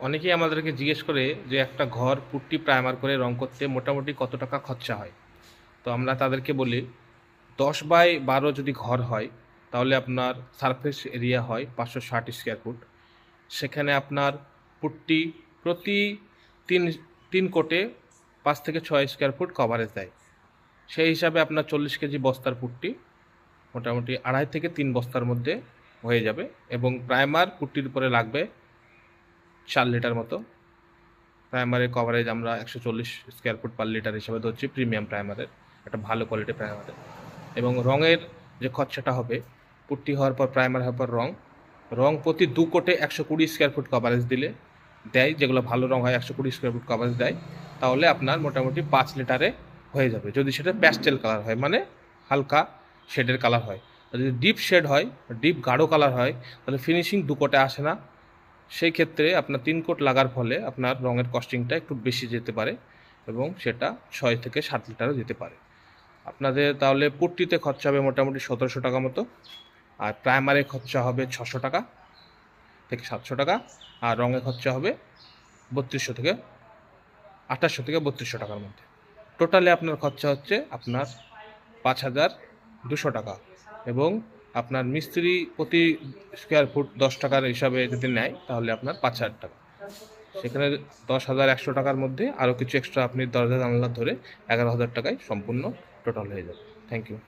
অনেকেই আমাদেরকে জিজ্ঞেস করে যে একটা ঘর, পুট্টি প্রাইমার করে রং করতে মোটামুটি কত টাকা খরচা হয়? তো আমরা তাদেরকে বলি, দশ বাই বারো যদি ঘর হয়, তাহলে আপনার সারফেস এরিয়া হয় পাঁচশো ষাট স্কোয়ার ফুট সেখানে আপনার পুট্টি প্রতি তিন তিন কোটে পাঁচ থেকে ছয় স্কোয়ার ফুট কভারেজ দেয়। সেই হিসাবে আপনার চল্লিশ কেজি বস্তার পুট্টি মোটামুটি আড়াই থেকে তিন বস্তার মধ্যে হয়ে যাবে এবং প্রাইমার পুট্টির উপরে লাগবে চার লিটার মতো। প্রাইমারের কভারেজ আমরা একশো চল্লিশ স্কোয়ার ফুট পার লিটার হিসেবে ধরছি প্রিমিয়াম প্রাইমারের একটা ভালো কোয়ালিটি প্রাইমারের এবং রঙের যে খরচাটা হবে, পুট্টি হওয়ার পর প্রাইমার হওয়ার পর রং রং প্রতি দু কোটে একশো কুড়ি স্কোয়ার ফুট কভারেজ দিলে দেয়, যেগুলো ভালো রং হয় একশো কুড়ি স্কোয়ার ফুট কভারেজ দেয়, তাহলে আপনার মোটামুটি পাঁচ লিটারে হয়ে যাবে। যদি সেটা প্যাস্টেল কালার হয় মানে হালকা শেডের কালার হয়। যদি ডিপ শেড হয় ডিপ গাঢ় কালার হয়, তাহলে ফিনিশিং দু কোটে আসে না। সেই ক্ষেত্রে আপনার তিন কোট লাগার ফলে আপনার রঙের কস্টিংটা একটু বেশি যেতে পারে এবং সেটা ছয় থেকে সাত লিটারও যেতে পারে। আপনাদের তাহলে পুট্টিতে খরচা হবে মোটামুটি সতেরোশো টাকা মতো, আর প্রাইমারে খরচা হবে ছশো টাকা থেকে সাতশো টাকা, আর রঙে খরচা হবে বত্রিশশো থেকে আঠাশশো থেকে বত্রিশশো টাকার মধ্যে। টোটালে আপনার খরচা হচ্ছে আপনার পাঁচ হাজার দুশো টাকা এবং আপনার মিস্ত্রি প্রতি স্কোয়ার ফুট দশ টাকার হিসাবে যদি নেয়, তাহলে আপনার পাঁচ হাজার টাকা। সেখানে দশ হাজার একশো টাকার মধ্যে আরও কিছু এক্সট্রা আপনি দরজা জানলা ধরে এগারো হাজার টাকায় সম্পূর্ণ টোটাল হয়ে যাবে। Thank you